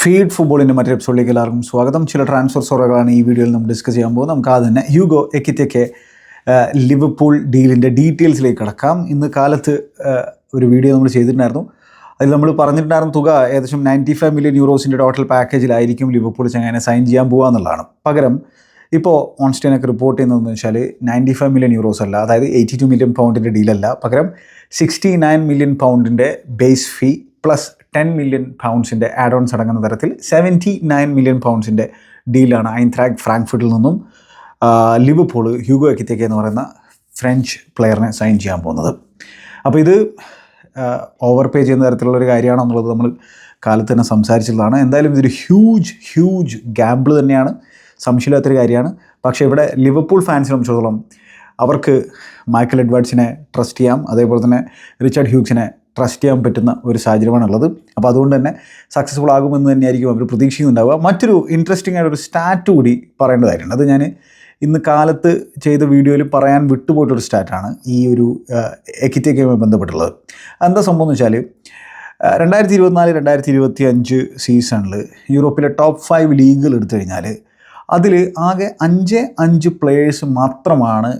Feed ഫുട്ബോളിന്റെ മറ്റൊരു എപ്പിസോഡിലേക്ക് എല്ലാവർക്കും സ്വാഗതം. ചില ട്രാൻസ്ഫർ സോറുകളാണ് ഈ വീഡിയോയിൽ നമ്മൾ ഡിസ്കസ് ചെയ്യാൻ പോകുന്നത്. നമുക്ക് ആദ്യം തന്നെ ഹ്യൂഗോ എക്കിത്തേക്ക് ലിവർപൂൾ ഡീലിന്റെ ഡീറ്റെയിൽസിലേക്ക് കടക്കാം. ഇന്ന് കാലത്ത് ഒരു വീഡിയോ നമ്മൾ ചെയ്തിട്ടുണ്ടായിരുന്നു. അതിൽ നമ്മൾ പറഞ്ഞിട്ടുണ്ടായിരുന്ന തുക ഏകദേശം നയന്റി ഫൈവ് മില്യൺ യൂറോസിന്റെ ടോട്ടൽ പാക്കേജിലായിരിക്കും ലിവർപൂൾ ചങ്ങനെ സൈൻ ചെയ്യാൻ പോകുക എന്നുള്ളതാണ്. പകരം ഇപ്പോൾ ഓൺസ്റ്റൈനൊക്കെ റിപ്പോർട്ട് ചെയ്യുന്നതെന്ന് വെച്ചാൽ നയന്റി ഫൈവ് മില്യൺ യൂറോസ് അല്ല അതായത് എയ്റ്റി ടു മില്യൺ പൗണ്ടിന്റെ ഡീലല്ല പകരം sixty nine million പൗണ്ടിന്റെ base fee plus ten million പൗണ്ട്സിന്റെ add ons അടങ്ങുന്ന തരത്തിൽ സെവന്റി നയൻ മില്യൺ പൗണ്ട്സിന്റെ ഡീലാണ് ഐൻത്രാഗ് ഫ്രാങ്ക്ഫർട്ടിൽ നിന്നും ലിവർപൂൾ ഹ്യൂഗോ എക്കിത്തേക്ക് എന്ന് പറയുന്ന ഫ്രഞ്ച് പ്ലെയറിനെ സൈൻ ചെയ്യാൻ പോകുന്നത്. അപ്പോൾ ഇത് ഓവർ പേ ചെയ്യുന്ന തരത്തിലുള്ള ഒരു കാര്യമാണോ എന്നുള്ളത് നമ്മൾ കാലത്ത് തന്നെ സംസാരിച്ചതാണ് എന്തായാലും ഇതൊരു ഹ്യൂജ് ഹ്യൂജ് ഗാമ്പിൾ തന്നെയാണ്. സംശയമില്ലാത്തൊരു കാര്യമാണ്. പക്ഷേ ഇവിടെ ലിവർപൂൾ ഫാൻസിനെ സംബന്ധിച്ചിടത്തോളം അവർക്ക് മൈക്കൽ എഡ്വേർഡ്സിനെ ട്രസ്റ്റ് ചെയ്യാം. അതേപോലെ തന്നെ റിച്ചാർഡ് ഹ്യൂഗ്സിനെ ട്രസ്റ്റ് ചെയ്യാൻ പറ്റുന്ന ഒരു സാഹചര്യമാണ് ഉള്ളത് അപ്പോൾ അതുകൊണ്ട് തന്നെ സക്സസ്ഫുൾ ആകുമെന്ന് തന്നെയായിരിക്കും അവർ പ്രതീക്ഷിക്കുന്നുണ്ടാവുക. മറ്റൊരു ഇൻട്രസ്റ്റിംഗ് ആയിട്ടൊരു സ്റ്റാറ്റ് കൂടി പറയേണ്ടതായിട്ടുണ്ട്. അത് ഞാൻ ഇന്ന് കാലത്ത് ചെയ്ത വീഡിയോയിൽ പറയാൻ വിട്ടുപോയിട്ടൊരു സ്റ്റാറ്റാണ് ഈ ഒരു എക്കിറ്റേക്കുമായി ബന്ധപ്പെട്ടുള്ളത്. എന്താ സംഭവം എന്ന് വെച്ചാൽ രണ്ടായിരത്തി ഇരുപത്തിനാല് രണ്ടായിരത്തി ഇരുപത്തി അഞ്ച് സീസണിൽ യൂറോപ്പിലെ ടോപ്പ് ഫൈവ് ലീഗുകൾ എടുത്തു കഴിഞ്ഞാൽ അതിൽ ആകെ അഞ്ച് അഞ്ച് പ്ലേയേഴ്സ് മാത്രമാണ്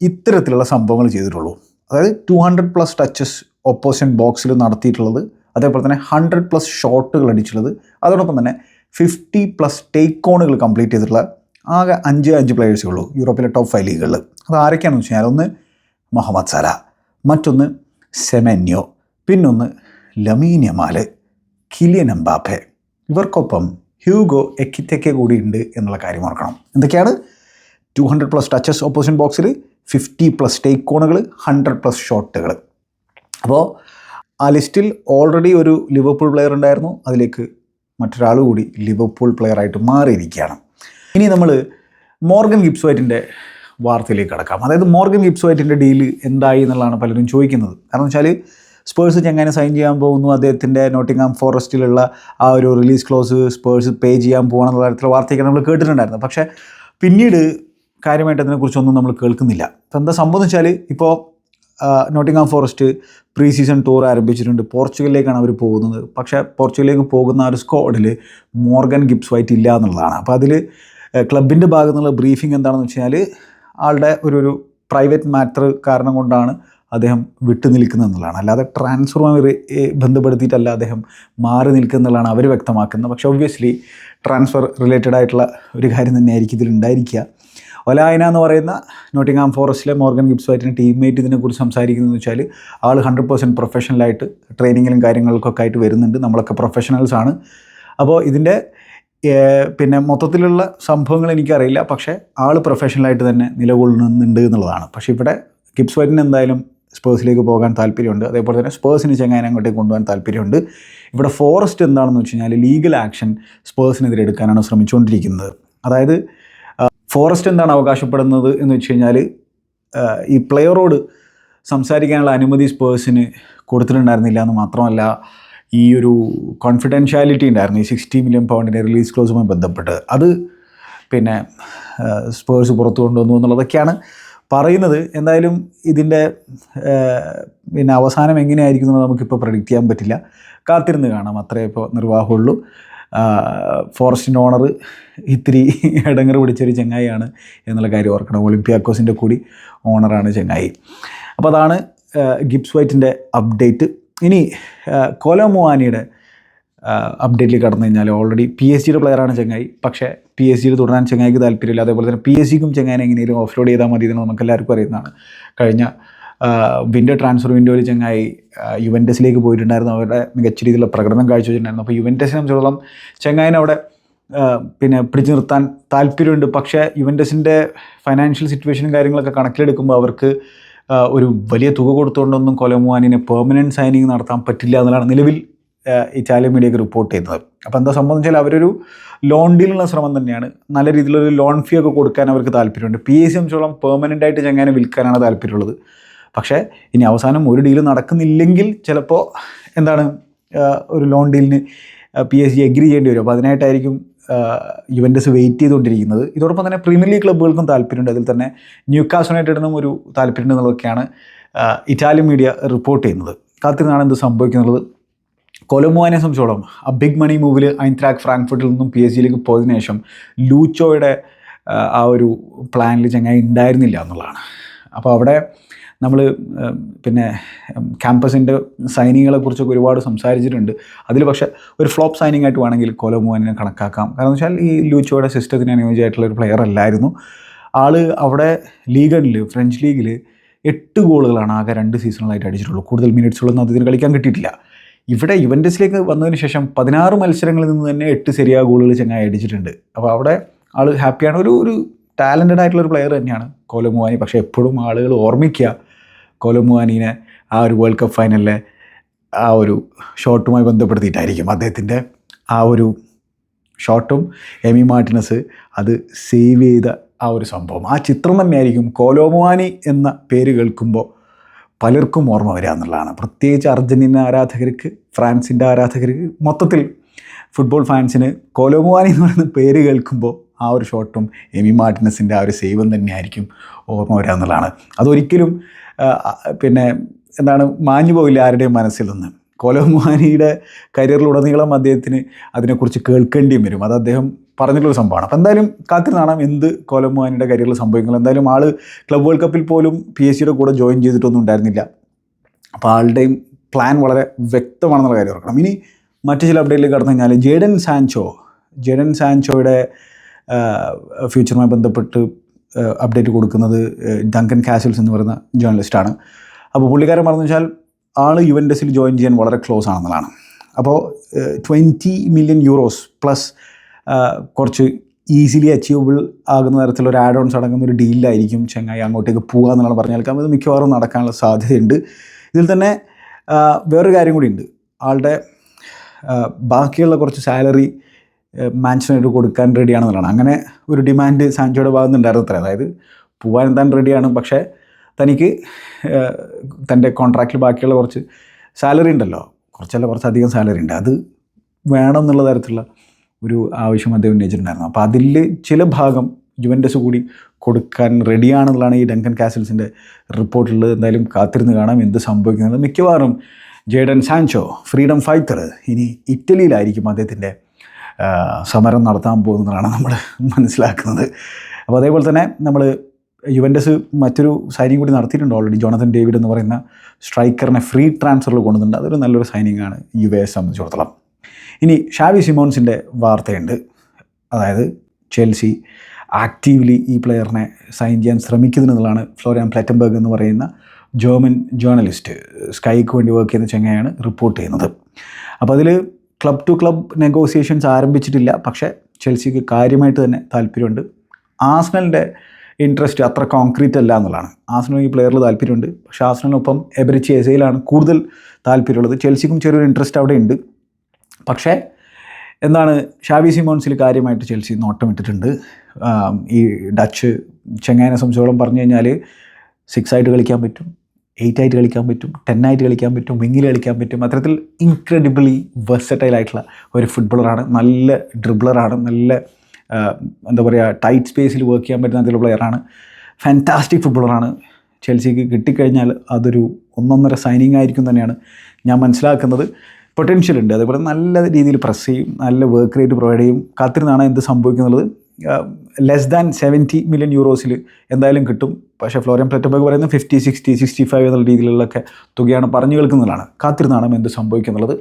ഇത്തരത്തിലുള്ള സംഭവങ്ങൾ ചെയ്തിട്ടുള്ളൂ. അതായത് two hundred plus touches opposite ബോക്സിൽ നടത്തിയിട്ടുള്ളത്. അതേപോലെ തന്നെ ഹൺഡ്രഡ് പ്ലസ് ഷോട്ടുകൾ അടിച്ചിട്ടുള്ളത്. അതോടൊപ്പം തന്നെ ഫിഫ്റ്റി പ്ലസ് ടേക്ക് ഓണുകൾ കംപ്ലീറ്റ് ചെയ്തിട്ടുള്ള ആകെ അഞ്ച് അഞ്ച് പ്ലേയേഴ്സേ ഉള്ളൂ യൂറോപ്പിലെ ടോപ്പ് ഫൈവ് ലീഗുകളിൽ അത് ആരൊക്കെയാണെന്ന് വെച്ച് കഴിഞ്ഞാൽ ഒന്ന് മുഹമ്മദ് സല മറ്റൊന്ന് സെമന്യോ പിന്നൊന്ന് ലമീനിയമാൽ കിലിയൻ എംബാപ്പെ. ഇവർക്കൊപ്പം ഹ്യൂഗോ എക്കിറ്റയ്ക്ക് കൂടി ഉണ്ട് എന്നുള്ള കാര്യം ഓർക്കണം. എന്തൊക്കെയാണ്? Two hundred plus touches opposite ബോക്സിൽ ഫിഫ്റ്റി പ്ലസ് ടേക്ക് കോണുകൾ ഹൺഡ്രഡ് പ്ലസ് ഷോട്ടുകൾ അപ്പോൾ ആ ലിസ്റ്റിൽ ഓൾറെഡി ഒരു ലിവർപൂൾ പ്ലെയർ ഉണ്ടായിരുന്നു. അതിലേക്ക് മറ്റൊരാൾ കൂടി ലിവർപൂൾ പ്ലെയറായിട്ട് മാറിയിരിക്കുകയാണ്. ഇനി നമ്മൾ മോർഗൻ ഗിബ്സ്വൈറ്റിന്റെ വാർത്തയിലേക്ക് കടക്കാം. അതായത് മോർഗൻ ഗിബ്സ് ഡീൽ എന്തായി എന്നുള്ളതാണ് പലരും ചോദിക്കുന്നത്. കാരണം വെച്ചാൽ സ്പേഴ്സ് ചെങ്ങനെ സൈൻ ചെയ്യാൻ പോകുന്നു? അദ്ദേഹത്തിന്റെ നോട്ടിംഗാം ഫോറസ്റ്റിലുള്ള ആ ഒരു റിലീസ് ക്ലോസ് സ്പേഴ്സ് പേ ചെയ്യാൻ പോകണം എന്നുള്ള തരത്തിലുള്ള വാർത്തയൊക്കെ നമ്മൾ കേട്ടിട്ടുണ്ടായിരുന്നു. പക്ഷേ പിന്നീട് കാര്യമായിട്ട് അതിനെക്കുറിച്ചൊന്നും നമ്മൾ കേൾക്കുന്നില്ല. അപ്പോൾ എന്താ സംഭവം എന്ന് വെച്ചാൽ ഇപ്പോൾ Nottingham Forest pre season tour ആരംഭിച്ചിട്ടുണ്ട്. പോർച്ചുഗലിലേക്കാണ് അവർ പോകുന്നത്. പക്ഷേ പോർച്ചുഗലിലേക്ക് പോകുന്ന ഒരു സ്ക്വാഡിൽ മോർഗൻ ഗിബ്സ് വൈറ്റ് ഇല്ല എന്നുള്ളതാണ്. അപ്പോൾ അതിൽ ക്ലബിന്റെ ഭാഗത്തു നിന്നുള്ള ബ്രീഫിംഗ് എന്താണെന്ന് വെച്ച് കഴിഞ്ഞാൽ ആളുടെ ഒരു ഒരു പ്രൈവറ്റ് മാറ്റർ കാരണം കൊണ്ടാണ് അദ്ദേഹം വിട്ടു നിൽക്കുന്നത് എന്നുള്ളതാണ്. അല്ലാതെ ട്രാൻസ്ഫറുമായി ബന്ധപ്പെടുത്തിയിട്ടല്ല അദ്ദേഹം മാറി നിൽക്കുന്നുള്ളതാണ് അവർ വ്യക്തമാക്കുന്നത്. പക്ഷേ ഒബ്വിയസ്ലി ട്രാൻസ്ഫർ റിലേറ്റഡ് ആയിട്ടുള്ള ഒരു കാര്യം തന്നെയായിരിക്കും ഇതിലുണ്ടായിരിക്കുക ഒലായന എന്ന് പറയുന്ന നോട്ടിംഗാം ഫോറസ്റ്റിലെ മോർഗൻ ഗിബ്സ് വൈറ്റിന്റെ ടീംമേറ്റ് ഇതിനെക്കുറിച്ച് സംസാരിക്കുന്നതെന്ന് വെച്ചാൽ ആൾ ഹൺഡ്രഡ് പെർസെന്റ് പ്രൊഫഷണലായിട്ട് ട്രെയിനിങ്ങിലും കാര്യങ്ങൾക്കൊക്കെ ആയിട്ട് വരുന്നുണ്ട്. നമ്മളൊക്കെ പ്രൊഫഷണൽസ് ആണ്. അപ്പോൾ ഇതിന്റെ പിന്നെ മൊത്തത്തിലുള്ള സംഭവങ്ങൾ എനിക്കറിയില്ല. പക്ഷേ ആൾ പ്രൊഫഷണലായിട്ട് തന്നെ നിലകൊള്ളുന്നുണ്ട് എന്നുള്ളതാണ്. പക്ഷേ ഇവിടെ ഗിബ്സ് വൈറ്റിന് എന്തായാലും സ്പേഴ്സിലേക്ക് പോകാൻ താല്പര്യമുണ്ട്. അതേപോലെ തന്നെ സ്പേഴ്സിന് ചെങ്ങാൻ അങ്ങോട്ടേക്ക് കൊണ്ടുപോകാൻ താല്പര്യമുണ്ട്. ഇവിടെ ഫോറസ്റ്റ് എന്താണെന്ന് വെച്ച് കഴിഞ്ഞാൽ ലീഗൽ ആക്ഷൻ സ്പേഴ്സിനെതിരെ എടുക്കാനാണ് ശ്രമിച്ചുകൊണ്ടിരിക്കുന്നത്. അതായത് ഫോറസ്റ്റ് എന്താണ് അവകാശപ്പെടുന്നത് എന്ന് വെച്ച് കഴിഞ്ഞാൽ ഈ പ്ലെയറോട് സംസാരിക്കാനുള്ള അനുമതി സ്പേഴ്സിന് കൊടുത്തിട്ടുണ്ടായിരുന്നില്ല എന്ന് മാത്രമല്ല ഈ ഒരു കോൺഫിഡൻഷ്യാലിറ്റി ഉണ്ടായിരുന്നു. ഈ സിക്സ്റ്റി മില്യൺ പൗണ്ടിന്റെ റിലീസ് ക്ലോസുമായി ബന്ധപ്പെട്ട്. അത് പിന്നെ സ്പേഴ്സ് പുറത്തു കൊണ്ടുവന്നു എന്നുള്ളതൊക്കെയാണ് പറയുന്നത്. എന്തായാലും ഇതിന്റെ പിന്നെ അവസാനം എങ്ങനെയായിരിക്കും നമുക്കിപ്പോൾ പ്രഡിക്റ്റ് ചെയ്യാൻ പറ്റില്ല. കാത്തിരുന്ന് കാണാം. അത്രേ ഇപ്പോൾ നിർവാഹമുള്ളൂ. ഫോറസ്റ്റിന്റെ ഓണർ ഇത്തിരി ഇടങ്ങർ പിടിച്ചൊരു ചെങ്ങായിയാണ് എന്നുള്ള കാര്യം ഓർക്കണം. ഒളിമ്പിയാക്കോസിന്റെ കൂടി ഓണറാണ് ചെങ്ങായി. അപ്പോൾ അതാണ് ഗിബ്സ് വൈറ്റിന്റെ അപ്ഡേറ്റ്. ഇനി കൊലമുവാനിയുടെ അപ്ഡേറ്റിൽ കടന്നു കഴിഞ്ഞാൽ ഓൾറെഡി പി എസ് ജിയുടെ പ്ലെയറാണ് ചെങ്ങായി. പക്ഷേ പി എസ് ജിയിൽ തുടരാൻ ചെങ്ങായിക്ക് താല്പര്യമില്ല. അതേപോലെ തന്നെ പി എസ് ജിക്കും ചെങ്ങായിനെ എങ്ങനെയും ഓഫ്ലോഡ് ചെയ്താൽ മതി എന്ന് നമുക്ക് എല്ലാവർക്കും അറിയുന്നതാണ്. കഴിഞ്ഞ വിന്റർ ട്രാൻസ്ഫർ വിൻഡോയിൽ ചെങ്ങായി യുവന്റസിലേക്ക് പോയിട്ടുണ്ടായിരുന്നു. അവരുടെ മികച്ച രീതിയിലുള്ള പ്രകടനം കാഴ്ച കാഴ്ചവെച്ചിട്ടുണ്ടായിരുന്നു. അപ്പോൾ യുവന്റസിനെ സംബന്ധിച്ചിടത്തോളം ചെങ്ങായിനെ അവിടെ പിന്നെ പിടിച്ചു നിർത്താൻ താല്പര്യമുണ്ട്. പക്ഷേ യുവന്റസിന്റെ ഫൈനാൻഷ്യൽ സിറ്റുവേഷനും കാര്യങ്ങളൊക്കെ കണക്കിലെടുക്കുമ്പോൾ അവർക്ക് ഒരു വലിയ തുക കൊടുത്തുകൊണ്ടൊന്നും കൊലമുവാനിനെ പെർമനന്റ് സൈനിങ് നടത്താൻ പറ്റില്ല എന്നുള്ളതാണ് നിലവിൽ ഇറ്റാലിയൻ മീഡിയയ്ക്ക് റിപ്പോർട്ട് ചെയ്യുന്നത്. അപ്പോൾ എന്താ സംബന്ധിച്ചാൽ അവരൊരു ലോൺ ഡീലിനുള്ള ശ്രമം തന്നെയാണ്. നല്ല രീതിയിലൊരു ലോൺ ഫീ ഒക്കെ കൊടുക്കാൻ അവർക്ക് താല്പര്യമുണ്ട്. പി എസ് സംബന്ധിച്ചോളം പെർമനന്റ് ആയിട്ട് ചെങ്ങാനെ വിൽക്കാനാണ് താല്പര്യമുള്ളത്. പക്ഷേ ഇനി അവസാനം ഒരു ഡീൽ നടക്കുന്നില്ലെങ്കിൽ ചിലപ്പോൾ എന്താണ് ഒരു ലോൺ ഡീലിന് പി എസ് ജി എഗ്രി ചെയ്യേണ്ടി വരും. അപ്പോൾ അതിനായിട്ടായിരിക്കും യുവന്റസ് വെയിറ്റ് ചെയ്തുകൊണ്ടിരിക്കുന്നത്. ഇതോടൊപ്പം തന്നെ പ്രീമിയർ ലീഗ് ക്ലബ്ബുകൾക്കും താല്പര്യമുണ്ട്. അതിൽ തന്നെ ന്യൂക്കാസ് യുണൈറ്റഡിനും ഒരു താല്പര്യമുണ്ട് എന്നുള്ളതൊക്കെയാണ് ഇറ്റാലിയൻ മീഡിയ റിപ്പോർട്ട് ചെയ്യുന്നത്. കാത്തിരുന്നാണ് എന്ത് സംഭവിക്കുന്നുള്ളത്. കൊലമുവാനെ സംബന്ധിച്ചോളം ആ ബിഗ് മണി മൂവിൽ ഐൻട്രാക്ക് ഫ്രാങ്ക്ഫർട്ടിൽ നിന്നും പി എസ് ജിയിലേക്ക് പോയതിനു ശേഷം ലൂച്ചോയുടെ ആ ഒരു പ്ലാനിൽ ചങ്ങായി ഉണ്ടായിരുന്നില്ല എന്നുള്ളതാണ്. അപ്പോൾ അവിടെ നമ്മൾ പിന്നെ ക്യാമ്പസിന്റെ സൈനിങ്ങുകളെ കുറിച്ചൊക്കെ ഒരുപാട് സംസാരിച്ചിട്ടുണ്ട്. അതിൽ പക്ഷേ ഒരു ഫ്ലോപ്പ് സൈനിങ് ആയിട്ട് വേണമെങ്കിൽ കൊലമോഹനെ കണക്കാക്കാം. കാരണം വെച്ചാൽ ഈ ലൂച്ചോയുടെ സിസ്റ്റത്തിന് അനുയോജ്യമായിട്ടുള്ള ഒരു പ്ലെയർ അല്ലായിരുന്നു. ആൾ അവിടെ ലീഗണിൽ ഫ്രഞ്ച് ലീഗിൽ എട്ട് ഗോളുകളാണ് ആകെ രണ്ട് സീസണുകളായിട്ട് അടിച്ചിട്ടുള്ളൂ. കൂടുതൽ മിനിറ്റ്സുകളൊന്നും അദ്ദേഹത്തിന് കളിക്കാൻ കിട്ടിയിട്ടില്ല. ഇവിടെ യുവന്റസിലേക്ക് വന്നതിന് ശേഷം പതിനാറ് മത്സരങ്ങളിൽ നിന്ന് തന്നെ എട്ട് ശരിയായ ഗോളുകൾ ചങ്ങായി അടിച്ചിട്ടുണ്ട്. അപ്പോൾ അവിടെ ആൾ ഹാപ്പിയാണ് ഒരു ഒരു ടാലന്റഡ് ആയിട്ടുള്ള ഒരു പ്ലെയർ തന്നെയാണ് കോലമുവാനി പക്ഷേ എപ്പോഴും ആളുകൾ ഓർമ്മിക്കുക കോലമുവാനീനെ ആ ഒരു വേൾഡ് കപ്പ് ഫൈനലിലെ ആ ഒരു ഷോട്ടുമായി ബന്ധപ്പെടുത്തിയിട്ടായിരിക്കും അദ്ദേഹത്തിന്റെ ആ ഒരു ഷോട്ടും എമി മാർട്ടിനസ് അത് സേവ് ചെയ്ത ആ ഒരു സംഭവം. ആ ചിത്രം തന്നെയായിരിക്കും കോലോമുവാനി എന്ന പേര് കേൾക്കുമ്പോൾ പലർക്കും ഓർമ്മ വരിക എന്നുള്ളതാണ്. പ്രത്യേകിച്ച് അർജന്റീന ആരാധകർക്ക് ഫ്രാൻസിന്റെ ആരാധകർക്ക് മൊത്തത്തിൽ ഫുട്ബോൾ ഫാൻസിന് കോലോമുവാനി എന്ന് പറയുന്ന പേര് കേൾക്കുമ്പോൾ ആ ഒരു ഷോട്ടും എമി മാർട്ടിനസിന്റെ ആ ഒരു സേവും തന്നെയായിരിക്കും ഓർമ്മ വരിക എന്നുള്ളതാണ്. അതൊരിക്കലും പിന്നെ എന്താണ് മാഞ്ഞു പോയില്ല ആരുടെയും മനസ്സിൽ നിന്ന് കോലോമുഹാനിയുടെ കരിയറിലുടനീളം അദ്ദേഹത്തിന് അതിനെക്കുറിച്ച് കേൾക്കേണ്ടിയും വരും. അത് അദ്ദേഹം പറഞ്ഞിട്ടുള്ള സംഭവമാണ്. അപ്പോൾ എന്തായാലും കാത്തിരുന്ന് കാണാം എന്ത് കോലോമുഹാനിയുടെ കരിയറിൽ സംഭവിക്കുന്നത് എന്തായാലും ആൾ ക്ലബ് വേൾഡ് കപ്പിൽ പോലും പി എസ് സിയുടെ കൂടെ ജോയിൻ ചെയ്തിട്ടൊന്നും ഉണ്ടായിരുന്നില്ല. അപ്പോൾ ആളുടെയും പ്ലാൻ വളരെ വ്യക്തമാണെന്നുള്ള കാര്യം ഓർക്കണം ഇനി മറ്റു ചില അപ്ഡേറ്റിലേക്ക് കടന്നു കഴിഞ്ഞാൽ ജേഡൻ സാൻചോ ജേഡൻ സാൻചോയുടെ ഫ്യൂച്ചറുമായി ബന്ധപ്പെട്ട് അപ്ഡേറ്റ് കൊടുക്കുന്നത് ഡങ്കൻ കാസിൽസ് എന്ന് പറയുന്ന ജേർണലിസ്റ്റാണ് അപ്പോൾ പുള്ളിക്കാരൻ പറഞ്ഞു വെച്ചാൽ ആൾ യുവൻഡസിൽ ജോയിൻ ചെയ്യാൻ വളരെ ക്ലോസ് ആണെന്നുള്ളതാണ്. അപ്പോൾ ട്വന്റി മില്യൺ യൂറോസ് പ്ലസ് കുറച്ച് ഈസിലി അച്ചീവബിൾ ആകുന്ന തരത്തിലുള്ള ഒരു ആഡ് ഓൺസ് അടങ്ങുന്ന ഒരു ഡീലിലായിരിക്കും ചെങ്ങായി അങ്ങോട്ടേക്ക് പോകുക എന്നുള്ള പറഞ്ഞാൽ അത് മിക്കവാറും നടക്കാനുള്ള സാധ്യതയുണ്ട്. ഇതിൽ തന്നെ വേറൊരു കാര്യം കൂടി ഉണ്ട്. ആളുടെ ബാക്കിയുള്ള കുറച്ച് സാലറി മാൻഷനായിട്ട് കൊടുക്കാൻ റെഡിയാണെന്നുള്ളതാണ് അങ്ങനെ ഒരു ഡിമാൻഡ് സാൻചോയുടെ ഭാഗത്ത് നിന്നുണ്ടായിരുന്നു അത്ര. അതായത് പോകാൻ താൻ റെഡിയാണ് പക്ഷേ തനിക്ക് തന്റെ കോൺട്രാക്റ്റിൽ ബാക്കിയുള്ള കുറച്ച് സാലറി ഉണ്ടല്ലോ. കുറച്ചല്ല കുറച്ചധികം സാലറി ഉണ്ട്. അത് വേണം എന്നുള്ള തരത്തിലുള്ള ഒരു ആവശ്യം അദ്ദേഹം ഉന്നയിച്ചിട്ടുണ്ടായിരുന്നു. അപ്പോൾ അതിൽ ചില ഭാഗം യുവന്റെസ് കൂടി കൊടുക്കാൻ റെഡിയാണെന്നുള്ളതാണ് ഈ ഡങ്കൻ കാസിൽസിന്റെ റിപ്പോർട്ടിൽ എന്തായാലും കാത്തിരുന്ന് കാണാം എന്ത് സംഭവിക്കുന്നത് മിക്കവാറും ജേഡൻ സാൻചോ ഫ്രീഡം ഫൈറ്റർ ഇനി ഇറ്റലിയിലായിരിക്കും അദ്ദേഹത്തിന്റെ സമരം നടത്താൻ പോകുന്നതാണ് നമ്മൾ മനസ്സിലാക്കുന്നത്. അപ്പോൾ അതേപോലെ തന്നെ നമ്മൾ യുവന്റസ് മറ്റൊരു സൈനിങ് കൂടി നടത്തിയിട്ടുണ്ട് ഓൾറെഡി ജോണത്തൻ ഡേവിഡ് എന്ന് പറയുന്ന സ്ട്രൈക്കറിനെ ഫ്രീ ട്രാൻസ്ഫറിൽ കൊണ്ടുവന്നിട്ടുണ്ട്. അതൊരു നല്ലൊരു സൈനിങ് ആണ് യു എ സംബന്ധിച്ചിടത്തോളം. ഇനി ഷാവി സിമോൺസിന്റെ വാർത്തയുണ്ട്. അതായത് ചെൽസി ആക്റ്റീവ്ലി ഈ പ്ലെയറിനെ സൈൻ ചെയ്യാൻ ശ്രമിക്കുന്നുള്ളതാണ് ഫ്ലോറിയൻ പ്ലാറ്റംബർഗ് എന്ന് പറയുന്ന ജർമ്മൻ ജേർണലിസ്റ്റ് സ്കൈക്ക് വേണ്ടി വർക്ക് ചെയ്യുന്ന ചെങ്ങയാണ് റിപ്പോർട്ട് ചെയ്യുന്നത്. അപ്പോൾ അതിൽ ക്ലബ് ടു ക്ലബ് നെഗോസിയേഷൻസ് ആരംഭിച്ചിട്ടില്ല. പക്ഷേ ചെൽസിക്ക് കാര്യമായിട്ട് തന്നെ താല്പര്യമുണ്ട്. ആസ്നലിന്റെ ഇൻട്രസ്റ്റ് അത്ര കോൺക്രീറ്റ് അല്ല എന്നുള്ളതാണ്. ആസ്നൽ ഈ പ്ലെയറിൽ താല്പര്യമുണ്ട്. പക്ഷേ ആസ്നലിനൊപ്പം എബരിച്ച് എസയിലാണ് കൂടുതൽ താല്പര്യമുള്ളത്. ചെൽസിക്കും ചെറിയൊരു ഇൻട്രസ്റ്റ് അവിടെ ഉണ്ട്. പക്ഷേ എന്താണ് ഷാവി സിമോൺസിൽ കാര്യമായിട്ട് ചെൽസി നോട്ടമിട്ടിട്ടുണ്ട് ഈ ഡച്ച് ചെങ്ങായനെ സംബന്ധിച്ചോളം പറഞ്ഞു കഴിഞ്ഞാൽ സിക്സ് ആയിട്ട് കളിക്കാൻ പറ്റും. എയ്റ്റ് ആയിട്ട് കളിക്കാൻ പറ്റും ടെൻ ആയിട്ട് കളിക്കാൻ പറ്റും വിങ്ങിൽ കളിക്കാൻ പറ്റും. അത്തരത്തിൽ ഇൻക്രെഡിബിളി വെർസറ്റൈൽ ആയിട്ടുള്ള ഒരു ഫുട്ബോളറാണ് നല്ല ഡ്രിബ്ലറാണ് നല്ല എന്താ പറയുക ടൈറ്റ് സ്പേസിൽ വർക്ക് ചെയ്യാൻ പറ്റുന്ന അതിലുള്ള പ്ലെയറാണ് ഫാന്റാസ്റ്റിക് ഫുട്ബോളറാണ് ചെൽസിക്ക് കിട്ടിക്കഴിഞ്ഞാൽ അതൊരു ഒന്നൊന്നര സൈനിങ് ആയിരിക്കും തന്നെയാണ് ഞാൻ മനസ്സിലാക്കുന്നത്. പൊട്ടൻഷ്യൽ ഉണ്ട്. അതേപോലെ നല്ല രീതിയിൽ പ്രസ് ചെയ്യും നല്ല വർക്ക് റേറ്റ് പ്രൊവൈഡ് ചെയ്യും. കാത്തിരുന്നാണ് എന്ത് സംഭവിക്കുന്നുള്ളത് ലെസ് ദാൻ സെവന്റി മില്യൺ യൂറോസിൽ എന്തായാലും കിട്ടും. പക്ഷേ ഫ്ലോറിയൻ പ്ലറ്റബർഗ് പറയുന്നത് ഫിഫ്റ്റി സിക്സ്റ്റി സിക്സ്റ്റി ഫൈവ് എന്നുള്ള രീതിയിലുള്ളൊക്കെ തുകയാണ് പറഞ്ഞു കേൾക്കുന്നതാണ്. കാത്തിരുന്നാണ് എന്ത് സംഭവിക്കുന്നുള്ളത്.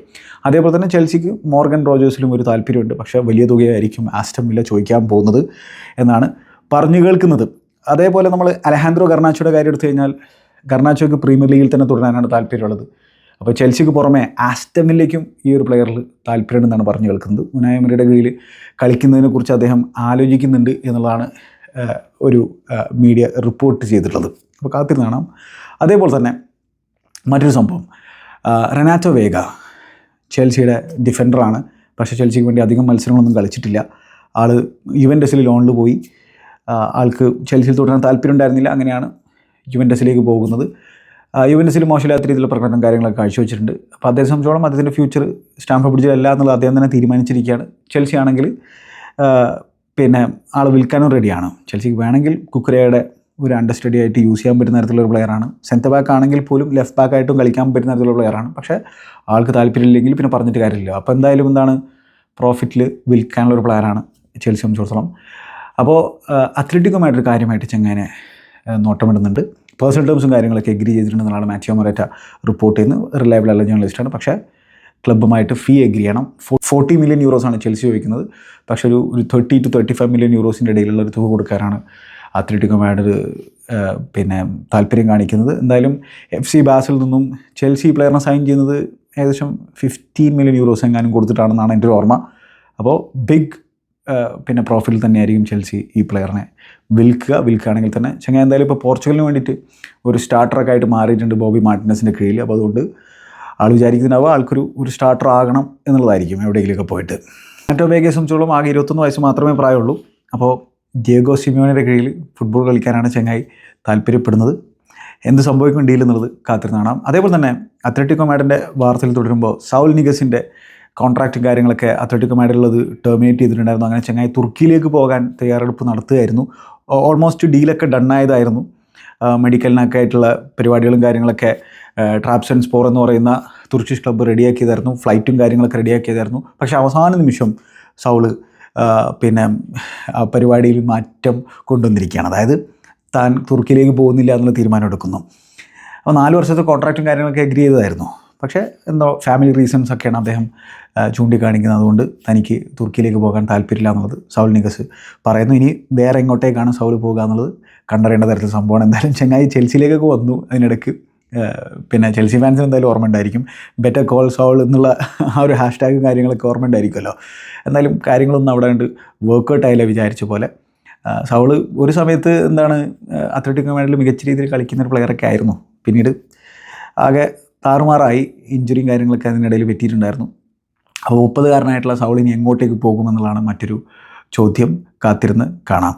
അതേപോലെ തന്നെ ചെൽസിക്ക് മോർഗൻ റോജേഴ്സിലും ഒരു താല്പര്യമുണ്ട്. പക്ഷേ വലിയ തുകയായിരിക്കും ആസ്റ്റം വില്ല ചോദിക്കാൻ പോകുന്നത് എന്നാണ് പറഞ്ഞു കേൾക്കുന്നത്. അതേപോലെ നമ്മൾ അലഹാൻഡ്രോ ഗർണാച്ചോയുടെ കാര്യം എടുത്തു കഴിഞ്ഞാൽ ഗർണാച്ചോയ്ക്ക് പ്രീമിയർ ലീഗിൽ തന്നെ തുടരാനാണ് താല്പര്യമുള്ളത്. അപ്പോൾ ചെൽസിക്ക് പുറമെ ആസ്റ്റമിലേക്കും ഈ ഒരു പ്ലെയറിൽ താല്പര്യമുണ്ടെന്നാണ് പറഞ്ഞു കേൾക്കുന്നത്. മുനായമരിയുടെ കീഴിൽ കളിക്കുന്നതിനെക്കുറിച്ച് അദ്ദേഹം ആലോചിക്കുന്നുണ്ട് എന്നുള്ളതാണ് ഒരു മീഡിയ റിപ്പോർട്ട് ചെയ്തിട്ടുള്ളത്. അപ്പോൾ കാത്തിരുന്ന് കാണാം. അതേപോലെ തന്നെ മറ്റൊരു സംഭവം. റെനാറ്റോ വേഗ ചെൽസിയുടെ ഡിഫൻഡറാണ് പക്ഷേ ചെൽസിക്ക് വേണ്ടി അധികം മത്സരങ്ങളൊന്നും കളിച്ചിട്ടില്ല. ആൾ യുവന്റസിൽ ലോണിൽ പോയി. ആൾക്ക് ചെൽസിയിൽ തുടരാൻ താല്പര്യം ഉണ്ടായിരുന്നില്ല അങ്ങനെയാണ് യുവന്റസിലേക്ക് പോകുന്നത്. ആ, യുവൻഡസിൽ മോശമില്ലാത്ത രീതിയിലുള്ള പ്രകടനം കാര്യങ്ങളൊക്കെ കാഴ്ചവെച്ചിട്ടുണ്ട്. അപ്പോൾ അദ്ദേഹത്തെ സംബന്ധിച്ചോളം അദ്ദേഹത്തിന്റെ ഫ്യൂച്ചർ സ്റ്റാമ്പ് പിടിച്ചതല്ല എന്നുള്ളത് അദ്ദേഹം തന്നെ തീരുമാനിച്ചിരിക്കുകയാണ്. ചെൽസി ആണെങ്കിൽ പിന്നെ ആൾ വിൽക്കാനും റെഡിയാണ് ചെൽസിക്ക് വേണമെങ്കിൽ കുക്കരയുടെ ഒരു അണ്ടർസ്റ്റഡി ആയിട്ട് യൂസ് ചെയ്യാൻ പറ്റുന്ന തരത്തിലുള്ള ഒരു പ്ലെയറാണ് സെന്റർ ബാക്ക് ആണെങ്കിൽ പോലും ലെഫ്റ്റ് ബാക്ക് ആയിട്ടും കളിക്കാൻ പറ്റുന്ന തരത്തിലുള്ള പ്ലെയറാണ് പക്ഷേ ആൾക്ക് താല്പര്യമില്ലെങ്കിൽ പിന്നെ പറഞ്ഞിട്ട് കാര്യമില്ല. അപ്പോൾ എന്തായാലും എന്താണ് പ്രോഫിറ്റിൽ വിൽക്കാനുള്ള ഒരു പ്ലെയറാണ് ചെൽസി സംബന്ധിച്ചിടത്തോളം. അപ്പോൾ അത്ലറ്റിക്കുമായിട്ടൊരു കാര്യമായിട്ട് ചെങ്ങനെ നോട്ടമിടുന്നുണ്ട്. പേഴ്സണൽ ടേംസും കാര്യങ്ങളൊക്കെ എഗ്രി ചെയ്തിട്ടുണ്ടെന്നാണ് മാറ്റിയോ മൊറേറ്റ റിപ്പോർട്ട് ചെയ്യുന്നത് റിലയബിൾ അല്ല ജേർണലിസ്റ്റാണ് പക്ഷേ ക്ലബ്ബുമായിട്ട് ഫീ എഗ്രി ചെയ്യണം. ഫോർട്ടി മില്യൺ യൂറോസാണ് ചെൽസി ചോദിക്കുന്നത്. പക്ഷേ ഒരു ഒരു thirty two thirty five million യൂറോസിന്റെ ഇടയിലുള്ള ഒരു തുക കൊടുക്കാനാണ് അത്ലറ്റിക്കോ മാഡ്രിഡ് പിന്നെ താല്പര്യം കാണിക്കുന്നത്. എന്തായാലും എഫ് സി ബാസിൽ നിന്നും ചെൽസി പ്ലെയറിനെ സൈൻ ചെയ്യുന്നത് ഏകദേശം ഫിഫ്റ്റീൻ മില്യൺ യൂറോസ് എങ്ങാനും കൊടുത്തിട്ടാണെന്നാണ് എന്റെ ഒരു ഓർമ്മ. അപ്പോൾ ബിഗ് പിന്നെ പ്രോഫിറ്റിൽ തന്നെയായിരിക്കും ചെൽസി ഈ പ്ലെയറിനെ വിൽക്കുക. വിൽക്കുകയാണെങ്കിൽ തന്നെ ചങ്ങ എന്തായാലും ഇപ്പോൾ പോർച്ചുഗലിന് വേണ്ടിയിട്ട് ഒരു സ്റ്റാർട്ടറൊക്കെ ആയിട്ട് മാറിയിട്ടുണ്ട് ബോബി മാർട്ടിനസിന്റെ കീഴിൽ. അപ്പോൾ അതുകൊണ്ട് ആൾ വിചാരിക്കുന്നുണ്ടാവുക ആൾക്കൊരു ഒരു സ്റ്റാർട്ടർ ആകണം എന്നുള്ളതായിരിക്കും എവിടെയെങ്കിലുമൊക്കെ പോയിട്ട്. മറ്റോ വേഗയെ സംബന്ധിച്ചോളം ആകെ ഇരുപത്തൊന്ന് വയസ്സ് മാത്രമേ പ്രായമുള്ളൂ. അപ്പോൾ ഡിയോഗോ സിമിയോണിന്റെ കീഴിൽ ഫുട്ബോൾ കളിക്കാനാണ് ചെങ്ങായി താല്പര്യപ്പെടുന്നത്. എന്ത് സംഭവിക്കും ഡീൽ എന്നുള്ളത് കാത്തിരുന്ന് കാണാം. അതേപോലെ തന്നെ അത്ലറ്റിക്കോ മാഡിന്റെ വാർത്തയിൽ തുടരുമ്പോൾ സൗൽ നിഗസിന്റെ കോൺട്രാക്റ്റും കാര്യങ്ങളൊക്കെ അത്ലറ്റിക്കുമായിട്ടുള്ളത് ടെർമിനേറ്റ് ചെയ്തിട്ടുണ്ടായിരുന്നു. അങ്ങനെ ചങ്ങായി തുർക്കിയിലേക്ക് പോകാൻ തയ്യാറെടുപ്പ് നടത്തുകയായിരുന്നു. ഓൾമോസ്റ്റ് ഡീലൊക്കെ ഡണ്ണായതായിരുന്നു മെഡിക്കലിനൊക്കെ ആയിട്ടുള്ള പരിപാടികളും കാര്യങ്ങളൊക്കെ ട്രാപ്സ് ആൻഡ് സ്പോർ എന്ന് പറയുന്ന തുർക്കിഷ് ക്ലബ്ബ് റെഡിയാക്കിയതായിരുന്നു ഫ്ലൈറ്റും കാര്യങ്ങളൊക്കെ റെഡിയാക്കിയതായിരുന്നു പക്ഷേ അവസാന നിമിഷം സൗൾ പിന്നെ പരിപാടിയിൽ മാറ്റം കൊണ്ടുവന്നിരിക്കുകയാണ്. അതായത് താൻ തുർക്കിയിലേക്ക് പോകുന്നില്ല എന്നുള്ള തീരുമാനം എടുക്കുന്നു. അപ്പോൾ നാല് വർഷത്തെ കോൺട്രാക്റ്റും കാര്യങ്ങളൊക്കെ അഗ്രി ചെയ്തതായിരുന്നു. പക്ഷേ എന്തോ ഫാമിലി റീസൺസ് ഒക്കെയാണ് അദ്ദേഹം ചൂണ്ടിക്കാണിക്കുന്നത്. അതുകൊണ്ട് തനിക്ക് തുർക്കിയിലേക്ക് പോകാൻ താല്പര്യമില്ല എന്നുള്ളത് സൗൽ നിഗസ് പറയുന്നു. ഇനി വേറെ എങ്ങോട്ടേക്കാണ് സൗൽ പോകുക എന്നുള്ളത് കണ്ടറിയേണ്ട തരത്തിൽ സംഭവമാണ്. എന്തായാലും ചെങ്ങായി ചെൽസിയിലേക്കൊക്കെ വന്നു അതിനിടയ്ക്ക്. പിന്നെ ചെൽസി ഫാൻസിന് എന്തായാലും ഓർമ്മ ഉണ്ടായിരിക്കും. ബെറ്റർ കോൾ സോൾ എന്നുള്ള ആ ഒരു ഹാഷ്ടാഗും കാര്യങ്ങളൊക്കെ ഓർമ്മ ഉണ്ടായിരിക്കുമല്ലോ. എന്തായാലും കാര്യങ്ങളൊന്നും അവിടെ കണ്ട് വർക്കൗട്ട് ആയില്ല വിചാരിച്ച പോലെ. സൗൾ ഒരു സമയത്ത് എന്താണ് അത്ലറ്റിക് മാഡിൽ മികച്ച രീതിയിൽ കളിക്കുന്ന ഒരു പ്ലെയറൊക്കെ ആയിരുന്നു. പിന്നീട് ആകെ താറുമാറായി ഇഞ്ചുറിയും കാര്യങ്ങളൊക്കെ അതിനിടയിൽ പറ്റിയിട്ടുണ്ടായിരുന്നു. അപ്പോൾ മുപ്പതുകാരനായിട്ടുള്ള സൗളിനി എങ്ങോട്ടേക്ക് പോകുമെന്നുള്ളതാണ് മറ്റൊരു ചോദ്യം കാത്തിരുന്ന് കാണാം.